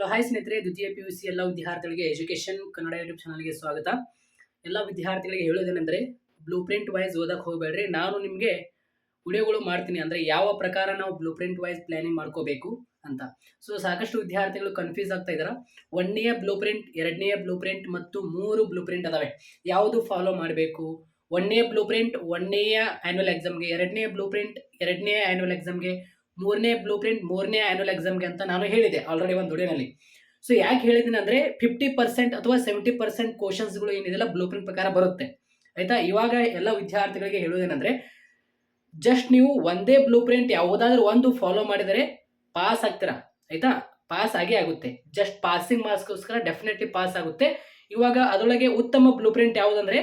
Hello hi ಸ್ನೇಹಿತರೆ, ದ್ವಿತೀಯ P U C ಎಲ್ಲ ವಿದ್ಯಾರ್ಥಿಗಳಿಗೆ ಎಜುಕೇಶನ್ ಕನ್ನಡ ಯೂಟ್ಯೂಬ್ ಚಾನಲ್ಗೆ ಸ್ವಾಗತ. ಎಲ್ಲ ವಿದ್ಯಾರ್ಥಿಗಳಿಗೆ ಹೇಳೋದೇನೆಂದರೆ ಬ್ಲೂ ಪ್ರಿಂಟ್ ವೈಸ್ ಓದಕ್ಕೆ ಹೋಗಬೇಡ್ರಿ. ನಾನು ನಿಮಗೆ ವಿಡಿಯೋಗಳು ಮಾಡ್ತೀನಿ ಅಂದರೆ, ಯಾವ ಪ್ರಕಾರ ನಾವು ಬ್ಲೂ ಪ್ರಿಂಟ್ ವೈಸ್ ಪ್ಲ್ಯಾನಿಂಗ್ ಮಾಡ್ಕೋಬೇಕು ಅಂತ. ಸೊ ಸಾಕಷ್ಟು ವಿದ್ಯಾರ್ಥಿಗಳು ಕನ್ಫ್ಯೂಸ್ ಆಗ್ತಾ ಇದ್ದಾರೆ ಒಂದನೆಯ ಬ್ಲೂ ಪ್ರಿಂಟ್ ಎರಡನೆಯ ಬ್ಲೂ ಪ್ರಿಂಟ್ ಮತ್ತು ಮೂರು ಬ್ಲೂ ಪ್ರಿಂಟ್ ಅದಾವೆ. ಯಾವುದು ಫಾಲೋ ಮಾಡಬೇಕು? ಒಂದನೇ ಬ್ಲೂ ಪ್ರಿಂಟ್ ಒಂದನೆಯ ಆ್ಯನ್ಯುವಲ್ ಎಕ್ಸಾಮ್ಗೆ ಎರಡನೇ ಬ್ಲೂ ಪ್ರಿಂಟ್ ಎರಡನೇ ಆ್ಯನ್ಯುವಲ್ ಎಕ್ಸಾಮ್ಗೆ ಮೂರನೇ ಬ್ಲೂ ಪ್ರಿಂಟ್ ಮೂರನೇ ಆ್ಯನ್ಯುವಲ್ ಎಕ್ಸಾಮ್ಗೆ ಅಂತ ನಾನು ಹೇಳಿದೆ ಆಲ್ರೆಡಿ ಒಂದು ದುಡಿಯಲ್ಲಿ ಸೊ ಯಾಕೆ ಹೇಳಿದ್ದೀನಿ ಅಂದರೆ ಫಿಫ್ಟಿ ಪರ್ಸೆಂಟ್ ಅಥವಾ ಸೆವೆಂಟಿ ಪರ್ಸೆಂಟ್ ಕ್ವಶನ್ಸ್ಗಳು ಏನಿದೆಲ್ಲ ಬ್ಲೂ ಪ್ರಿಂಟ್ ಪ್ರಕಾರ ಬರುತ್ತೆ. ಆಯಿತಾ? ಇವಾಗ ಎಲ್ಲ ವಿದ್ಯಾರ್ಥಿಗಳಿಗೆ ಹೇಳೋದೇನೆಂದರೆ ಜಸ್ಟ್ ನೀವು ಒಂದೇ ಬ್ಲೂ ಪ್ರಿಂಟ್ ಯಾವುದಾದ್ರೂ ಒಂದು ಫಾಲೋ ಮಾಡಿದರೆ ಪಾಸ್ ಆಗ್ತೀರಾ? ಆಯಿತಾ? ಪಾಸ್ ಆಗೇ ಆಗುತ್ತೆ. ಜಸ್ಟ್ ಪಾಸಿಂಗ್ ಮಾರ್ಕ್ಸ್ಗೋಸ್ಕರ ಡೆಫಿನೆಟ್ಲಿ ಪಾಸ್ ಆಗುತ್ತೆ. ಇವಾಗ ಅದರೊಳಗೆ ಉತ್ತಮ ಬ್ಲೂ ಪ್ರಿಂಟ್ ಯಾವುದಂದರೆ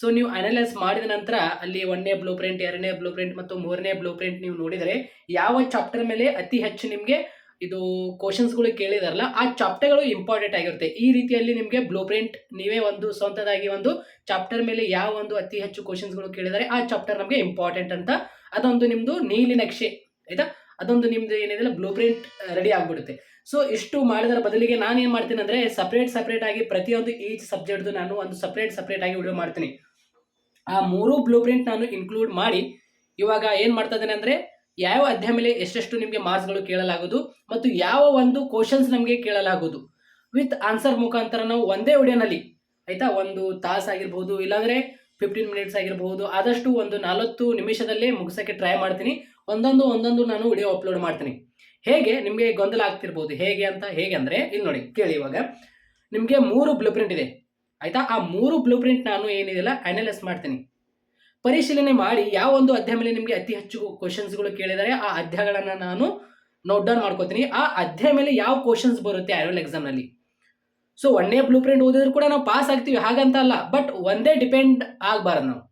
ಸೊ ನೀವು ಅನಲೈಸ್ ಮಾಡಿದ ನಂತರ ಅಲ್ಲಿ ಒಂದನೇ ಬ್ಲೂ ಪ್ರಿಂಟ್ ಎರಡನೇ ಬ್ಲೂ ಪ್ರಿಂಟ್ ಮತ್ತು ಮೂರನೇ ಬ್ಲೂ ಪ್ರಿಂಟ್ ನೀವು ನೋಡಿದರೆ ಯಾವ ಚಾಪ್ಟರ್ ಮೇಲೆ ಅತಿ ಹೆಚ್ಚು ನಿಮಗೆ ಇದು ಕ್ವಶನ್ಸ್ಗಳು ಕೇಳಿದಾರಲ್ಲ, ಆ ಚಾಪ್ಟರ್ಗಳು ಇಂಪಾರ್ಟೆಂಟ್ ಆಗಿರುತ್ತೆ. ಈ ರೀತಿಯಲ್ಲಿ ನಿಮಗೆ ಬ್ಲೂ ಪ್ರಿಂಟ್ ನೀವೇ ಒಂದು ಸ್ವಂತದಾಗಿ ಒಂದು ಚಾಪ್ಟರ್ ಮೇಲೆ ಯಾವ ಒಂದು ಅತಿ ಹೆಚ್ಚು ಕ್ವಶನ್ಸ್ಗಳು ಕೇಳಿದರೆ ಆ ಚಾಪ್ಟರ್ ನಮಗೆ ಇಂಪಾರ್ಟೆಂಟ್ ಅಂತ. ಅದೊಂದು ನಿಮ್ಮದು ನೀಲಿ ನಕ್ಷೆ, ಆಯಿತಾ? ಅದೊಂದು ನಿಮ್ಮದು ಏನಿದೆ ಬ್ಲೂ ಪ್ರಿಂಟ್ ರೆಡಿ ಆಗಿಬಿಡುತ್ತೆ. ಸೊ ಇಷ್ಟು ಮಾಡಿದರ ಬದಲಿಗೆ ನಾನು ಏನು ಮಾಡ್ತೀನಿ ಅಂದರೆ ಸಪ್ರೇಟ್ ಸಪ್ರೇಟ್ ಆಗಿ ಪ್ರತಿಯೊಂದು ಈಚ್ ಸಬ್ಜೆಕ್ಟ್ದು ನಾನು ಒಂದು ಸಪ್ರೇಟ್ ಸಪ್ರೇಟ್ ಆಗಿ ವಿಡಿಯೋ ಮಾಡ್ತೀನಿ. ಆ ಮೂರು ಬ್ಲೂ ಪ್ರಿಂಟ್ ನಾನು ಇನ್ಕ್ಲೂಡ್ ಮಾಡಿ ಇವಾಗ ಏನು ಮಾಡ್ತಾ ಇದ್ದೇನೆ ಅಂದರೆ ಯಾವ ಅಧ್ಯಾಯ ಮೇಲೆ ಎಷ್ಟೆಷ್ಟು ನಿಮಗೆ ಮಾರ್ಕ್ಸ್ಗಳು ಕೇಳಲಾಗೋದು ಮತ್ತು ಯಾವ ಒಂದು ಕ್ವಶನ್ಸ್ ನಮಗೆ ಕೇಳಲಾಗೋದು. ವಿತ್ ಆನ್ಸರ್ ಮುಖಾಂತರ ನಾವು ಒಂದೇ ವಿಡಿಯೋನಲ್ಲಿ ಆಯಿತಾ, ಒಂದು ತಾಸು ಆಗಿರ್ಬೋದು, ಇಲ್ಲಾಂದರೆ ಫಿಫ್ಟೀನ್ ಮಿನಿಟ್ಸ್ ಆಗಿರ್ಬೋದು, ಆದಷ್ಟು ಒಂದು ನಲವತ್ತು ನಿಮಿಷದಲ್ಲೇ ಮುಗಿಸೋಕ್ಕೆ ಟ್ರೈ ಮಾಡ್ತೀನಿ. ಒಂದೊಂದು ಒಂದೊಂದು ನಾನು ವಿಡಿಯೋ ಅಪ್ಲೋಡ್ ಮಾಡ್ತೀನಿ. ಹೇಗೆ ನಿಮಗೆ ಗೊಂದಲ ಆಗ್ತಿರ್ಬೋದು? ಹೇಗೆ ಅಂತ, ಹೇಗೆ ಅಂದರೆ, ಇಲ್ಲಿ ನೋಡಿ, ಕೇಳಿ ಇವಾಗ. ನಿಮಗೆ ಮೂರು ಬ್ಲೂ ಪ್ರಿಂಟ್ ಇದೆ. ಆಯಿತಾ? ಆ ಮೂರು ಬ್ಲೂ ಪ್ರಿಂಟ್ ನಾನು ಏನಿದೆಯಲ್ಲ ಅನಲೈಸ್ ಮಾಡ್ತೀನಿ. ಪರಿಶೀಲನೆ ಮಾಡಿ ಯಾವ ಒಂದು ಅಧ್ಯಾಯ ಮೇಲೆ ನಿಮಗೆ ಅತಿ ಹೆಚ್ಚು ಕ್ವಶನ್ಸ್ಗಳು ಕೇಳಿದರೆ ಆ ಅಧ್ಯಾಯಗಳನ್ನು ನಾನು ನೋಟ್ ಡೌನ್ ಮಾಡ್ಕೋತೀನಿ. ಆ ಅಧ್ಯಾಯ ಮೇಲೆ ಯಾವ ಕ್ವಶನ್ಸ್ ಬರುತ್ತೆ ಆ್ಯನ್ಯಲ್ ಎಕ್ಸಾಮ್ನಲ್ಲಿ ಸೊ ಒಂದೇ ಬ್ಲೂ ಪ್ರಿಂಟ್ ಓದಿದ್ರು ಕೂಡ ನಾವು ಪಾಸ್ ಆಗ್ತೀವಿ, ಹಾಗಂತ ಅಲ್ಲ. ಬಟ್ ಒಂದೇ ಡಿಪೆಂಡ್ ಆಗಬಾರ್ದು ನಾವು.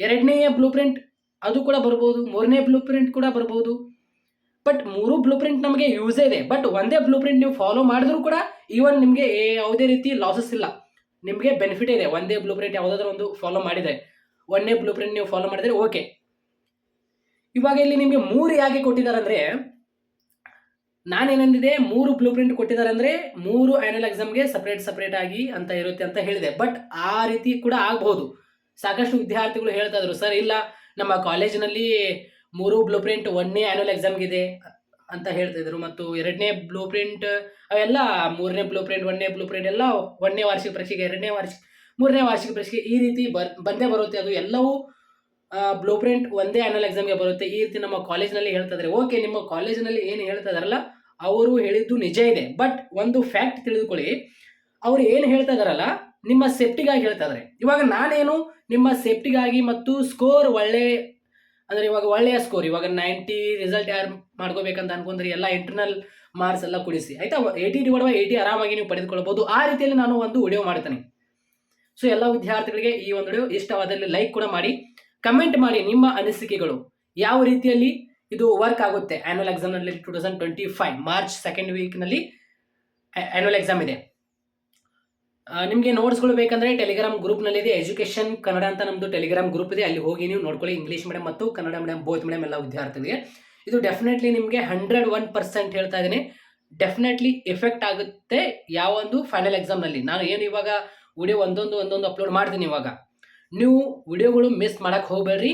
ಎರಡನೇ ಬ್ಲೂ ಪ್ರಿಂಟ್ ಅದು ಕೂಡ ಬರ್ಬೋದು, ಮೂರನೇ ಬ್ಲೂ ಪ್ರಿಂಟ್ ಕೂಡ ಬರ್ಬೋದು. ಬಟ್ ಮೂರು ಬ್ಲೂ ಪ್ರಿಂಟ್ ನಮಗೆ ಯೂಸೇ ಇದೆ. ಬಟ್ ಒಂದೇ ಬ್ಲೂ ಪ್ರಿಂಟ್ ನೀವು ಫಾಲೋ ಮಾಡಿದ್ರು ಕೂಡ ಈವನ್ ನಿಮಗೆ ಯಾವುದೇ ರೀತಿ ಲಾಸಸ್ ಇಲ್ಲ. ನಿಮಗೆ ಬೆನಿಫಿಟ್ ಇದೆ. ಒಂದೇ ಬ್ಲೂ ಪ್ರಿಂಟ್ ಯಾವುದಾದ್ರೂ ಒಂದು ಫಾಲೋ ಮಾಡಿದರೆ. ಒಂದೇ ಬ್ಲೂ ಪ್ರಿಂಟ್ ನೀವು ಫಾಲೋ ಮಾಡಿದರೆ ಓಕೆ ಇವಾಗ ಇಲ್ಲಿ ನಿಮಗೆ ಮೂರು ಯಾಕೆ ಕೊಟ್ಟಿದ್ದಾರೆ ಅಂದರೆ ನಾನೇನಂದಿದೆ, ಮೂರು ಬ್ಲೂ ಪ್ರಿಂಟ್ ಕೊಟ್ಟಿದ್ದಾರೆ ಅಂದರೆ ಮೂರು ಆ್ಯನುವಲ್ ಎಕ್ಸಾಮ್ಗೆ ಸಪ್ರೇಟ್ ಸಪ್ರೇಟ್ ಆಗಿ ಅಂತ ಇರುತ್ತೆ ಅಂತ ಹೇಳಿದೆ. ಬಟ್ ಆ ರೀತಿ ಕೂಡ ಆಗಬಹುದು. ಸಾಕಷ್ಟು ವಿದ್ಯಾರ್ಥಿಗಳು ಹೇಳ್ತಾ ಇದ್ರು, ಸರ್, ಇಲ್ಲ, ನಮ್ಮ ಕಾಲೇಜಿನಲ್ಲಿ ಮೂರು ಬ್ಲೂ ಪ್ರಿಂಟ್ ಒಂದನೇ ಆ್ಯನುವಲ್ ಎಕ್ಸಾಮ್ಗಿದೆ ಅಂತ ಹೇಳ್ತಿದ್ರು ಮತ್ತು ಎರಡನೇ ಬ್ಲೂ ಪ್ರಿಂಟ್ ಅವೆಲ್ಲ ಮೂರನೇ ಬ್ಲೂ ಪ್ರಿಂಟ್ ಒಂದನೇ ಬ್ಲೂ ಪ್ರಿಂಟ್ ಎಲ್ಲ ಒಂದನೇ ವಾರ್ಷಿಕ ಪರೀಕ್ಷೆಗೆ, ಎರಡನೇ ವಾರ್ಷಿಕ ಮೂರನೇ ವಾರ್ಷಿಕ ಪರೀಕ್ಷೆಗೆ ಈ ರೀತಿ ಬರ್, ಬಂದೇ ಬರುತ್ತೆ. ಅದು ಎಲ್ಲವೂ ಬ್ಲೂ ಪ್ರಿಂಟ್ ಒಂದೇ ಆ್ಯನಲ್ ಎಕ್ಸಾಮ್ಗೆ ಬರುತ್ತೆ. ಈ ರೀತಿ ನಮ್ಮ ಕಾಲೇಜ್ನಲ್ಲಿ ಹೇಳ್ತಾ ಓಕೆ ನಿಮ್ಮ ಕಾಲೇಜಿನಲ್ಲಿ ಏನು ಹೇಳ್ತಾ ಇದಾರಲ್ಲ, ಅವರು ಹೇಳಿದ್ದು ನಿಜ ಇದೆ. ಬಟ್ ಒಂದು ಫ್ಯಾಕ್ಟ್ ತಿಳಿದುಕೊಳ್ಳಿ. ಅವ್ರು ಏನು ಹೇಳ್ತಾ ಇದಾರಲ್ಲ, ನಿಮ್ಮ ಸೇಫ್ಟಿಗಾಗಿ ಹೇಳ್ತಾ ಇದ್ದಾರೆ ಇವಾಗ ನಾನೇನು ನಿಮ್ಮ ಸೇಫ್ಟಿಗಾಗಿ ಮತ್ತು ಸ್ಕೋರ್ ಒಳ್ಳೆ ಅಂದರೆ ಇವಾಗ ಒಳ್ಳೆಯ ಸ್ಕೋರ್ ಇವಾಗ ನೈಂಟಿ ರಿಸಲ್ಟ್ ಯಾರು ಮಾಡ್ಕೋಬೇಕಂತ ಅನ್ಕೊಂಡ್ರೆ ಎಲ್ಲ ಇಂಟರ್ನಲ್ ಮಾರ್ಕ್ಸ್ ಎಲ್ಲ ಕುಡಿಸಿ ಆಯ್ತಾ? ಏಯ್ಟಿ ಡಿವೈಡ್ ಬೈ ಏಯ್ಟಿ ಆರಾಮಾಗಿ ನೀವು ಪಡೆದುಕೊಳ್ಬೋದು. ಆ ರೀತಿಯಲ್ಲಿ ನಾನು ಒಂದು ವಿಡಿಯೋ ಮಾಡ್ತೇನೆ ಸೊ ಎಲ್ಲ ವಿದ್ಯಾರ್ಥಿಗಳಿಗೆ ಈ ಒಂದು ವಿಡಿಯೋ ಇಷ್ಟವಾದಲ್ಲಿ ಲೈಕ್ ಕೂಡ ಮಾಡಿ ಕಮೆಂಟ್ ಮಾಡಿ ನಿಮ್ಮ ಅನಿಸಿಕೆಗಳು. ಯಾವ ರೀತಿಯಲ್ಲಿ ಇದು ವರ್ಕ್ ಆಗುತ್ತೆ? Annual ಎಕ್ಸಾಮ್ನಲ್ಲಿ two thousand twenty five March second ವೀಕ್ನಲ್ಲಿ annual exam ಇದೆ. ನಿಮಗೆ ನೋಟ್ಸ್ಗಳು ಬೇಕಂದರೆ ಟೆಲಿಗ್ರಾಮ್ ಗ್ರೂಪ್ನಲ್ಲಿದೆ ಎಜುಕೇಷನ್ ಕನ್ನಡ ಅಂತ ನಮ್ಮದು ಟೆಲಿಗ್ರಾಮ್ ಗ್ರೂಪ್ ಇದೆ. ಅಲ್ಲಿ ಹೋಗಿ ನೀವು ನೋಡ್ಕೊಳ್ಳಿ. ಇಂಗ್ಲೀಷ್ ಮೀಡಿಯಂ ಮತ್ತು ಕನ್ನಡ ಮೀಡಿಯಂ ಬೋತ್ ಮೀಡಿಯಂ ಎಲ್ಲ ವಿದ್ಯಾರ್ಥಿಗಳಿಗೆ ಇದು ಡೆಫಿನೆಟ್ಲಿ ನಿಮಗೆ ಹಂಡ್ರೆಡ್ ಒನ್ ಪರ್ಸೆಂಟ್ ಹೇಳ್ತಾ ಇದ್ದೀನಿ. ಡೆಫಿನೆಟ್ಲಿ ಎಫೆಕ್ಟ್ ಆಗುತ್ತೆ ಯಾವ ಒಂದು ಫೈನಲ್ ಎಕ್ಸಾಮ್ನಲ್ಲಿ ನಾನು ಏನು ಇವಾಗ ವಿಡಿಯೋ ಒಂದೊಂದು ಒಂದೊಂದು ಅಪ್ಲೋಡ್ ಮಾಡ್ತೀನಿ ಇವಾಗ. ನೀವು ವಿಡಿಯೋಗಳು ಮಿಸ್ ಮಾಡೋಕ್ಕೆ ಹೋಗಬೇಡ್ರಿ.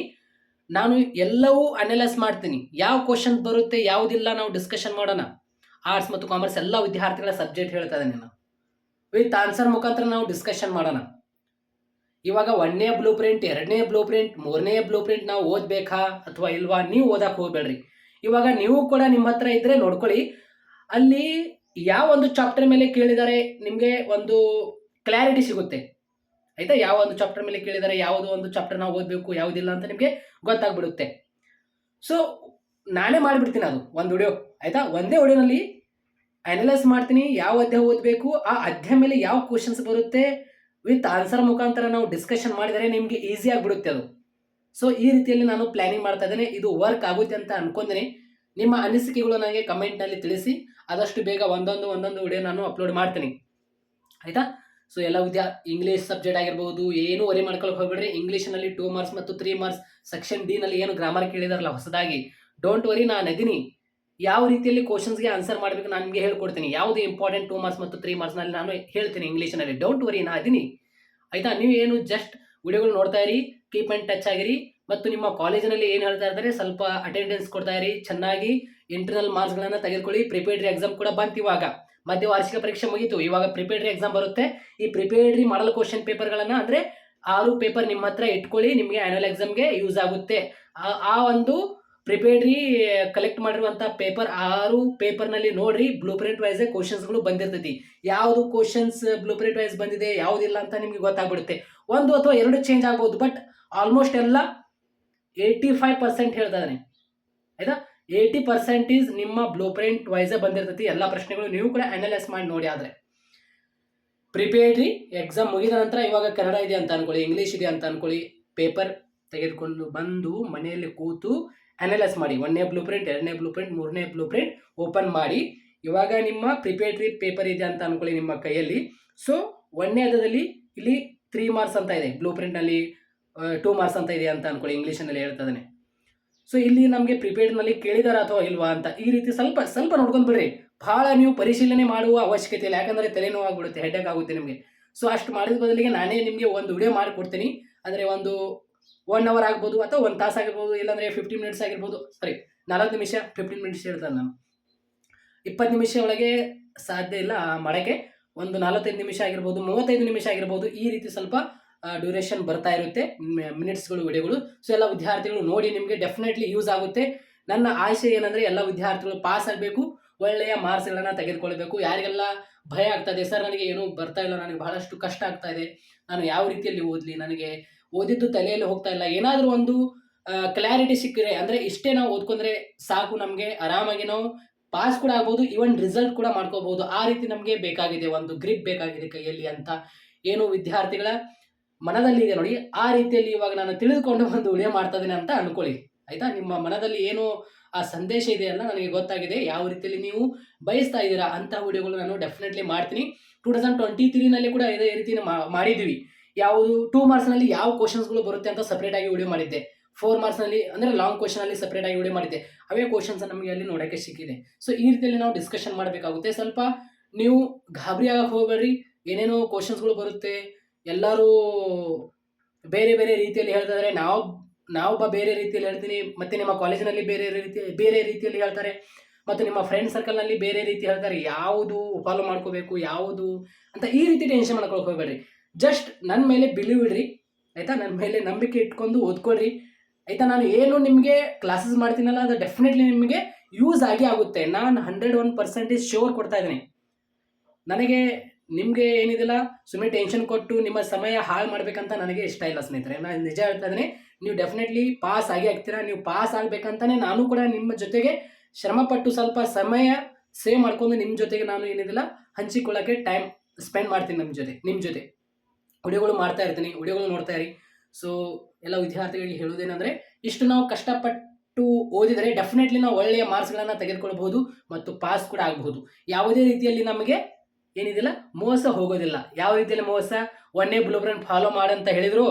ನಾನು ಎಲ್ಲವೂ ಅನಲೈಸ್ ಮಾಡ್ತೀನಿ. ಯಾವ ಕ್ವಶನ್ ಬರುತ್ತೆ, ಯಾವುದಿಲ್ಲ ನಾವು ಡಿಸ್ಕಷನ್ ಮಾಡೋಣ. ಆರ್ಟ್ಸ್ ಮತ್ತು ಕಾಮರ್ಸ್ ಎಲ್ಲ ವಿದ್ಯಾರ್ಥಿಗಳ ಸಬ್ಜೆಕ್ಟ್ ಹೇಳ್ತಾ ಇದ್ದೀನಿ ನಾನು. ವಿತ್ ಆನ್ಸರ್ ಮುಖಾಂತರ ನಾವು ಡಿಸ್ಕಷನ್ ಮಾಡೋಣ. ಇವಾಗ ಒಂದನೇ ಬ್ಲೂ ಪ್ರಿಂಟ್ ಎರಡನೇ ಬ್ಲೂ ಪ್ರಿಂಟ್ ಮೂರನೇ ಬ್ಲೂ ಪ್ರಿಂಟ್ ನಾವು ಓದಬೇಕಾ ಅಥವಾ ಇಲ್ವಾ ನೀವು ಓದಕ್ಕೆ ಹೋಗ್ಬೇಡ್ರಿ. ಇವಾಗ ನೀವು ಕೂಡ ನಿಮ್ಮ ಹತ್ರ ಇದ್ರೆ ನೋಡ್ಕೊಳ್ಳಿ. ಅಲ್ಲಿ ಯಾವ ಒಂದು ಚಾಪ್ಟರ್ ಮೇಲೆ ಕೇಳಿದರೆ ನಿಮಗೆ ಒಂದು ಕ್ಲಾರಿಟಿ ಸಿಗುತ್ತೆ. ಆಯಿತಾ? ಯಾವ ಒಂದು ಚಾಪ್ಟರ್ ಮೇಲೆ ಕೇಳಿದರೆ ಯಾವುದು ಒಂದು ಚಾಪ್ಟರ್ ನಾವು ಓದಬೇಕು, ಯಾವುದಿಲ್ಲ ಅಂತ ನಿಮಗೆ ಗೊತ್ತಾಗ್ಬಿಡುತ್ತೆ. ಸೊ ನಾನೇ ಮಾಡಿಬಿಡ್ತೀನಿ ಅದು, ಒಂದು ವಿಡಿಯೋ ಆಯಿತಾ? ಒಂದೇ ವಿಡಿಯೋನಲ್ಲಿ ಅನಲೈಸ್ ಮಾಡ್ತೀನಿ, ಯಾವ ಅಧ್ಯಾಯ ಓದಬೇಕು, ಆ ಅಧ್ಯಾಯ ಮೇಲೆ ಯಾವ ಕ್ವಶನ್ಸ್ ಬರುತ್ತೆ ವಿತ್ ಆನ್ಸರ್ ಮುಖಾಂತರ ನಾವು ಡಿಸ್ಕಷನ್ ಮಾಡಿದರೆ ನಿಮಗೆ ಈಸಿ ಆಗಿಬಿಡುತ್ತೆ ಅದು. ಸೊ ಈ ರೀತಿಯಲ್ಲಿ ನಾನು ಪ್ಲ್ಯಾನಿಂಗ್ ಮಾಡ್ತಾ ಇದ್ದೇನೆ, ಇದು ವರ್ಕ್ ಆಗುತ್ತೆ ಅಂತ ಅನ್ಕೊಂಡಿನಿ. ನಿಮ್ಮ ಅನಿಸಿಕೆಗಳು ನನಗೆ ಕಮೆಂಟ್ನಲ್ಲಿ ತಿಳಿಸಿ, ಆದಷ್ಟು ಬೇಗ ಒಂದೊಂದು ಒಂದೊಂದು ವಿಡಿಯೋ ನಾನು ಅಪ್ಲೋಡ್ ಮಾಡ್ತೀನಿ. ಆಯಿತಾ? ಸೊ ಎಲ್ಲ ವಿದ್ಯಾ ಇಂಗ್ಲೀಷ್ ಸಬ್ಜೆಕ್ಟ್ ಆಗಿರ್ಬೋದು, ಏನು ವರಿ ಮಾಡ್ಕೊಳಕ್ಕೆ ಹೋಗ್ಬೇಡ್ರಿ. ಇಂಗ್ಲೀಷ್ನಲ್ಲಿ ಟೂ ಮಾರ್ಕ್ಸ್ ಮತ್ತು ತ್ರೀ ಮಾರ್ಕ್ಸ್ ಸೆಕ್ಷನ್ ಡಿನಲ್ಲಿ ಏನು ಗ್ರಾಮರ್ ಕೇಳಿದಾರಲ್ಲ, ಹೊಸದಾಗಿ. ಡೋಂಟ್ ವರಿ ನಾನು ಇದೀನಿ ಯಾವ ರೀತಿಯಲ್ಲಿ ಕ್ವಶನ್ಸ್ಗೆ ಆನ್ಸರ್ ಮಾಡಬೇಕು ನಾನು ನಿಮಗೆ ಹೇಳ್ಕೊಡ್ತೀನಿ. ಯಾವುದು ಇಂಪಾರ್ಟೆಂಟ್ ಟೂ ಮಾರ್ಕ್ಸ್ ಮತ್ತು ತ್ರೀ ಮಾರ್ಕ್ಸ್ನಲ್ಲಿ ನಾನು ಹೇಳ್ತೀನಿ ಇಂಗ್ಲೀಷ್ನಲ್ಲಿ ಡೌಟ್ ವರಿ ನಾ ಅದೀನಿ ಆಯಿತಾ? ನೀವು ಏನು ಜಸ್ಟ್ ವಿಡಿಯೋಗಳು ನೋಡ್ತಾ ಇರಿ ಕೀಪ್ ಆ್ಯಂಡ್ ಟಚ್ ಆಗಿರಿ. ಮತ್ತು ನಿಮ್ಮ ಕಾಲೇಜಿನಲ್ಲಿ ಏನು ಹೇಳ್ತಾ ಇದ್ದಾರೆ, ಸ್ವಲ್ಪ ಅಟೆಂಡೆನ್ಸ್ ಕೊಡ್ತಾ ಇರಿ. ಚೆನ್ನಾಗಿ ಇಂಟರ್ನಲ್ ಮಾರ್ಕ್ಸ್ಗಳನ್ನು ತೆಗೆದುಕೊಳ್ಳಿ. ಪ್ರಿಪೇರ್ಡ್ರಿ ಎಕ್ಸಾಮ್ ಕೂಡ ಬಂತು ಇವಾಗ. ಮಧ್ಯ ವಾರ್ಷಿಕ ಪರೀಕ್ಷೆ ಮುಗೀತು. ಇವಾಗ ಪ್ರಿಪೇರ್ಡ್ರಿ ಎಕ್ಸಾಮ್ ಬರುತ್ತೆ. ಈ ಪ್ರಿಪೇರ್ಡ್ರಿ ಮಾಡಲ್ ಕ್ವಶನ್ ಪೇಪರ್ಗಳನ್ನು ಅಂದರೆ ಆರು ಪೇಪರ್ ನಿಮ್ಮ ಹತ್ರ ಇಟ್ಕೊಳ್ಳಿ. ನಿಮಗೆ ಆ್ಯನ್ಯಲ್ ಎಕ್ಸಾಮ್ಗೆ ಯೂಸ್ ಆಗುತ್ತೆ. ಆ ಒಂದು ಪ್ರಿಪೇರ್ಡ್ರಿ ಕಲೆಕ್ಟ್ ಮಾಡಿರುವಂಥ ಪೇಪರ್ ಆರು ಪೇಪರ್ನಲ್ಲಿ ನೋಡ್ರಿ ಬ್ಲೂ ಪ್ರಿಂಟ್ ವೈಸ್ ಕ್ವಶನ್ಸ್ಗಳು ಬಂದಿರ್ತೈತಿ. ಯಾವುದು ಕ್ವಶನ್ಸ್ ಬ್ಲೂ ಪ್ರಿಂಟ್ ವೈಸ್ ಬಂದಿದೆ, ಯಾವುದಿಲ್ಲ ಅಂತ ನಿಮಗೆ ಗೊತ್ತಾಗ್ಬಿಡುತ್ತೆ. ಒಂದು ಅಥವಾ ಎರಡು ಚೇಂಜ್ ಆಗ್ಬೋದು ಬಟ್ ಆಲ್ಮೋಸ್ಟ್ ಎಲ್ಲ ಏಯ್ಟಿ ಫೈವ್ ಪರ್ಸೆಂಟ್ ಹೇಳ್ತಾನೆ ಆಯ್ತಾ ಏಯ್ಟಿ ಪರ್ಸೆಂಟೀಸ್ ನಿಮ್ಮ ಬ್ಲೂ ಪ್ರಿಂಟ್ ವೈಸೇ ಬಂದಿರ್ತೈತಿ, ಎಲ್ಲ ಪ್ರಶ್ನೆಗಳು ನೀವು ಕೂಡ ಅನಲೈಸ್ ಮಾಡಿ ನೋಡಿ ಆದರೆ. ಪ್ರಿಪೇರ್ಡ್ರಿ ಎಕ್ಸಾಮ್ ಮುಗಿದ ನಂತರ ಇವಾಗ ಕನ್ನಡ ಇದೆ ಅಂತ ಅನ್ಕೊಳ್ಳಿ ಇಂಗ್ಲೀಷ್ ಇದೆ ಅಂತ ಅನ್ಕೊಳ್ಳಿ ಪೇಪರ್ ತೆಗೆದುಕೊಂಡು ಬಂದು ಮನೆಯಲ್ಲಿ ಕೂತು ಅನಲೈಸ್ ಮಾಡಿ. ಒಂದನೇ ಬ್ಲೂ ಪ್ರಿಂಟ್ ಎರಡನೇ ಬ್ಲೂ ಪ್ರಿಂಟ್ ಮೂರನೇ ಬ್ಲೂ ಪ್ರಿಂಟ್ ಓಪನ್ ಮಾಡಿ. ಇವಾಗ ನಿಮ್ಮ ಪ್ರಿಪೇಟ್ರಿ ಪೇಪರ್ ಇದೆ ಅಂತ ಅನ್ಕೊಳ್ಳಿ ನಿಮ್ಮ ಕೈಯಲ್ಲಿ. ಸೊ ಒಂದನೇ ಹಂತದಲ್ಲಿ ಇಲ್ಲಿ ತ್ರೀ ಮಾರ್ಕ್ಸ್ ಅಂತ ಇದೆ. ಬ್ಲೂ ಪ್ರಿಂಟ್ನಲ್ಲಿ ಟೂ ಮಾರ್ಕ್ಸ್ ಅಂತ ಇದೆ ಅಂತ ಅನ್ಕೊಳ್ಳಿ. ಇಂಗ್ಲೀಷ್ನಲ್ಲಿ ಹೇಳ್ತದೆ ಸೊ ಇಲ್ಲಿ ನಮಗೆ ಪ್ರಿಪೇರ್ಡ್ನಲ್ಲಿ ಕೇಳಿದಾರ ಅಥವಾ ಇಲ್ವಾ ಅಂತ ಈ ರೀತಿ ಸ್ವಲ್ಪ ಸ್ವಲ್ಪ ನೋಡ್ಕೊಂಡು ಬಿಡ್ರಿ. ಭಾಳ ನೀವು ಪರಿಶೀಲನೆ ಮಾಡುವ ಅವಶ್ಯಕತೆ ಇಲ್ಲ. ಯಾಕಂದರೆ ತಲೆನೋವು ಆಗ್ಬಿಡುತ್ತೆ ಹೆಡ್ಡೇಕ್ ಆಗುತ್ತೆ ನಿಮಗೆ. ಸೊ ಅಷ್ಟು ಮಾಡಿದ ಬದಲಿಗೆ ನಾನೇ ನಿಮಗೆ ಒಂದು ವಿಡಿಯೋ ಮಾಡಿಕೊಡ್ತೀನಿ. ಅಂದರೆ ಒಂದು ಒನ್ ಅವರ್ ಆಗ್ಬೋದು ಅಥವಾ ಒಂದು ತಾಸು ಆಗಿರ್ಬೋದು, ಇಲ್ಲಾಂದರೆ ಫಿಫ್ಟೀನ್ ಮಿನಿಟ್ಸ್ ಆಗಿರ್ಬೋದು. ಸಾರಿ ನಾಲ್ಕು ನಿಮಿಷ ಫಿಫ್ಟೀನ್ ಮಿನಿಟ್ಸ್ ಹೇಳ್ತಾರೆ ನಾನು. ಇಪ್ಪತ್ತು ನಿಮಿಷ ಒಳಗೆ ಸಾಧ್ಯ ಇಲ್ಲ ಮಳೆಗೆ. ಒಂದು ನಲವತ್ತೈದು ನಿಮಿಷ ಆಗಿರ್ಬೋದು, ಮೂವತ್ತೈದು ನಿಮಿಷ ಆಗಿರ್ಬೋದು, ಈ ರೀತಿ ಸ್ವಲ್ಪ ಡ್ಯೂರೇಷನ್ ಬರ್ತಾ ಇರುತ್ತೆ ಮಿನಿಟ್ಸ್ಗಳು ವಿಡಿಯೋಗಳು. ಸೊ ಎಲ್ಲ ವಿದ್ಯಾರ್ಥಿಗಳು ನೋಡಿ ನಿಮಗೆ ಡೆಫಿನೆಟ್ಲಿ ಯೂಸ್ ಆಗುತ್ತೆ. ನನ್ನ ಆಶೆ ಏನಂದರೆ ಎಲ್ಲ ವಿದ್ಯಾರ್ಥಿಗಳು ಪಾಸ್ ಆಗಬೇಕು, ಒಳ್ಳೆಯ ಮಾರ್ಕ್ಸ್ಗಳನ್ನು ತೆಗೆದುಕೊಳ್ಬೇಕು. ಯಾರಿಗೆಲ್ಲ ಭಯ ಆಗ್ತದೆ ಸರ್, ನನಗೆ ಏನೂ ಬರ್ತಾ ಇಲ್ಲ, ನನಗೆ ಬಹಳಷ್ಟು ಕಷ್ಟ ಆಗ್ತಾ ಇದೆ, ನಾನು ಯಾವ ರೀತಿಯಲ್ಲಿ ಓದಲಿ, ನನಗೆ ಓದಿದ್ದು ತಲೆಯಲ್ಲಿ ಹೋಗ್ತಾ ಇಲ್ಲ. ಏನಾದರೂ ಒಂದು ಕ್ಲಾರಿಟಿ ಸಿಕ್ಕಿದ್ರೆ, ಅಂದರೆ ಇಷ್ಟೇ ನಾವು ಓದ್ಕೊಂಡ್ರೆ ಸಾಕು ನಮಗೆ, ಆರಾಮಾಗಿ ನಾವು ಪಾಸ್ ಕೂಡ ಆಗ್ಬೋದು ಈವನ್ ರಿಸಲ್ಟ್ ಕೂಡ ಮಾಡ್ಕೋಬಹುದು ಆ ರೀತಿ ನಮಗೆ ಬೇಕಾಗಿದೆ, ಒಂದು ಗ್ರಿಪ್ ಬೇಕಾಗಿದೆ ಕೈಯಲ್ಲಿ ಅಂತ ಏನು ವಿದ್ಯಾರ್ಥಿಗಳ ಮನದಲ್ಲಿ ಇದೆ ನೋಡಿ. ಆ ರೀತಿಯಲ್ಲಿ ಇವಾಗ ನಾನು ತಿಳಿದುಕೊಂಡು ಒಂದು ವಿಡಿಯೋ ಮಾಡ್ತಾ ಇದ್ದೀನಿ ಅಂತ ಅನ್ಕೊಳ್ಳಿ ಆಯ್ತಾ? ನಿಮ್ಮ ಮನದಲ್ಲಿ ಏನು, ಆ ಸಂದೇಶ ಇದೆ ಅಲ್ಲ ನನಗೆ ಗೊತ್ತಾಗಿದೆ. ಯಾವ ರೀತಿಯಲ್ಲಿ ನೀವು ಬಯಸ್ತಾ ಇದ್ದೀರಾ ಅಂತ ವಿಡಿಯೋಗಳು ನಾನು ಡೆಫಿನೆಟ್ಲಿ ಮಾಡ್ತೀನಿ. ಟೂ ತೌಸಂಡ್ ಟ್ವೆಂಟಿ ತ್ರೀನಲ್ಲಿ ಕೂಡ ಇದೇ ರೀತಿ ಮಾಡಿದ್ವಿ ಯಾವುದು ಟೂ ಮಾರ್ಕ್ಸ್ನಲ್ಲಿ ಯಾವ ಕ್ವಶನ್ಸ್ಗಳು ಬರುತ್ತೆ ಅಂತ ಸಪ್ರೇಟ್ ಆಗಿ ವಿಡಿಯೋ ಮಾಡಿದ್ದೆ. ಫೋರ್ ಮಾರ್ಕ್ಸ್ನಲ್ಲಿ ಅಂದರೆ ಲಾಂಗ್ ಕ್ವಶನಲ್ಲಿ ಸಪ್ರೇಟ್ ಆಗಿ ವಿಡಿಯೋ ಮಾಡಿದ್ದೆ. ಅವೇ ಕ್ವಶನ್ಸ್ ನಮಗೆ ಅಲ್ಲಿ ನೋಡೋಕ್ಕೆ ಸಿಕ್ಕಿದೆ. ಸೊ ಈ ರೀತಿಯಲ್ಲಿ ನಾವು ಡಿಸ್ಕಷನ್ ಮಾಡಬೇಕಾಗುತ್ತೆ. ಸ್ವಲ್ಪ ನೀವು ಗಾಬರಿ ಆಗಕ್ಕೆ ಹೋಗಬೇಡ್ರಿ. ಏನೇನೋ ಕ್ವಶನ್ಸ್ಗಳು ಬರುತ್ತೆ. ಎಲ್ಲರೂ ಬೇರೆ ಬೇರೆ ರೀತಿಯಲ್ಲಿ ಹೇಳ್ತಾರೆ ನಾವು ನಾವೊಬ್ಬ ಬೇರೆ ರೀತಿಯಲ್ಲಿ ಹೇಳ್ತೀನಿ. ಮತ್ತು ನಿಮ್ಮ ಕಾಲೇಜಿನಲ್ಲಿ ಬೇರೆ ರೀತಿ, ಬೇರೆ ರೀತಿಯಲ್ಲಿ ಹೇಳ್ತಾರೆ. ಮತ್ತು ನಿಮ್ಮ ಫ್ರೆಂಡ್ ಸರ್ಕಲ್ನಲ್ಲಿ ಬೇರೆ ರೀತಿ ಹೇಳ್ತಾರೆ. ಯಾವುದು ಫಾಲೋ ಮಾಡ್ಕೋಬೇಕು, ಯಾವುದು ಅಂತ ಈ ರೀತಿ ಟೆನ್ಷನ್ ಮಾಡ್ಕೊಳಕ್ಕೆ ಹೋಗಬೇಡ್ರಿ. ಜಸ್ಟ್ ನನ್ನ ಮೇಲೆ ಬಿಲೀವ್ ಇಡ್ರಿ. ಆಯಿತಾ? ನನ್ನ ಮೇಲೆ ನಂಬಿಕೆ ಇಟ್ಕೊಂಡು ಓದ್ಕೊಳ್ರಿ. ಆಯಿತಾ? ನಾನು ಏನು ನಿಮಗೆ ಕ್ಲಾಸಸ್ ಮಾಡ್ತೀನಲ್ಲ, ಅದು ಡೆಫಿನೆಟ್ಲಿ ನಿಮಗೆ ಯೂಸ್ ಆಗಿ ಆಗುತ್ತೆ. ನಾನು ಹಂಡ್ರೆಡ್ ಒನ್ ಪರ್ಸೆಂಟೇಜ್ ಶೋರ್ ಕೊಡ್ತಾ ಇದ್ದೀನಿ. ನನಗೆ ನಿಮಗೆ ಏನಿದಿಲ್ಲ, ಸುಮ್ಮನೆ ಟೆನ್ಷನ್ ಕೊಟ್ಟು ನಿಮ್ಮ ಸಮಯ ಹಾಳು ಮಾಡಬೇಕಂತ ನನಗೆ ಇಷ್ಟ ಇಲ್ಲ ಸ್ನೇಹಿತರೆ. ನಾನು ನಿಜ ಹೇಳ್ತಾ ಇದ್ದೀನಿ, ನೀವು ಡೆಫಿನೆಟ್ಲಿ ಪಾಸ್ ಆಗಿ ಆಗ್ತೀರಾ, ನೀವು ಪಾಸ್ ಆಗಬೇಕಂತಲೇ ನಾನು ಕೂಡ ನಿಮ್ಮ ಜೊತೆಗೆ ಶ್ರಮಪಟ್ಟು ಸ್ವಲ್ಪ ಸಮಯ ಸೇವ್ ಮಾಡ್ಕೊಂಡು ನಿಮ್ಮ ಜೊತೆಗೆ ನಾನು ಏನಿದಿಲ್ಲ, ಹಂಚಿಕೊಳ್ಳೋಕ್ಕೆ ಟೈಮ್ ಸ್ಪೆಂಡ್ ಮಾಡ್ತೀನಿ ನಮ್ಮ ಜೊತೆ ನಿಮ್ಮ ಜೊತೆ. ವಿಡಿಯೋಗಳು ಮಾಡ್ತಾ ಇರ್ತೀನಿ, ವಿಡಿಯೋಗಳು ನೋಡ್ತಾ ಇರಿ. ಸೊ ಎಲ್ಲ ವಿದ್ಯಾರ್ಥಿಗಳಿಗೆ ಹೇಳುವುದೇನೆಂದರೆ, ಇಷ್ಟು ನಾವು ಕಷ್ಟಪಟ್ಟು ಓದಿದರೆ ಡೆಫಿನೆಟ್ಲಿ ನಾವು ಒಳ್ಳೆಯ ಮಾರ್ಕ್ಸ್ಗಳನ್ನು ತೆಗೆದುಕೊಳ್ಬಹುದು ಮತ್ತು ಪಾಸ್ ಕೂಡ ಆಗಬಹುದು. ಯಾವುದೇ ರೀತಿಯಲ್ಲಿ ನಮಗೆ ಏನಿದಿಲ್ಲ, ಮೋಸ ಹೋಗೋದಿಲ್ಲ. ಯಾವ ರೀತಿಯಲ್ಲಿ ಮೋಸ? ಒನ್ನೇ ಬ್ಲೂ ಪ್ರಿಂಟ್ ಫಾಲೋ ಮಾಡಂತ ಹೇಳಿದ್ರು,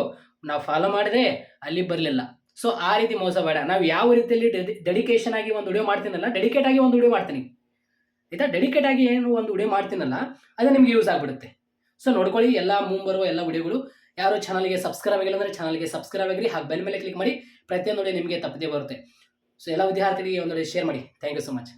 ನಾವು ಫಾಲೋ ಮಾಡಿದೆ ಅಲ್ಲಿ ಬರಲಿಲ್ಲ. ಸೊ ಆ ರೀತಿ ಮೋಸ ಬೇಡ. ನಾವು ಯಾವ ರೀತಿಯಲ್ಲಿ ಡೆಡಿಕೇಶನ್ ಆಗಿ ಒಂದು ವಿಡಿಯೋ ಮಾಡ್ತೀನಲ್ಲ ಡೆಡಿಕೇಟ್ ಆಗಿ ಒಂದು ವಿಡಿಯೋ ಮಾಡ್ತೀನಿ. ಆಯಿತಾ? ಡೆಡಿಕೇಟ್ ಆಗಿ ಏನು ಒಂದು ವಿಡಿಯೋ ಮಾಡ್ತೀನಲ್ಲ, ಅದು ನಿಮ್ಗೆ ಯೂಸ್ ಆಗಿಬಿಡುತ್ತೆ. ಸೊ ನೋಡ್ಕೊಳ್ಳಿ, ಎಲ್ಲ ಮುಂಬರುವ ಎಲ್ಲ ವಿಡಿಯೋಗಳು. ಯಾರು ಚಾನಲ್ಗೆ ಸಬ್ಸ್ಕ್ರೈಬ್ ಆಗಿಲ್ಲ ಅಂದರೆ ಚಾನಲ್ಗೆ ಸಬ್ಸ್ಕ್ರೈಬ್ ಆಗಿರಿ, ಹಾಗೆ ಬೆಲ್ ಮೇಲೆ ಕ್ಲಿಕ್ ಮಾಡಿ, ಪ್ರತಿಯೊಂದು ನಿಮಗೆ ತಪ್ಪದೇ ಬರುತ್ತೆ. ಸೊ ಎಲ್ಲ ವಿದ್ಯಾರ್ಥಿಗಳಿಗೆ ಒಂದು ಶೇರ್ ಮಾಡಿ. Thank you so much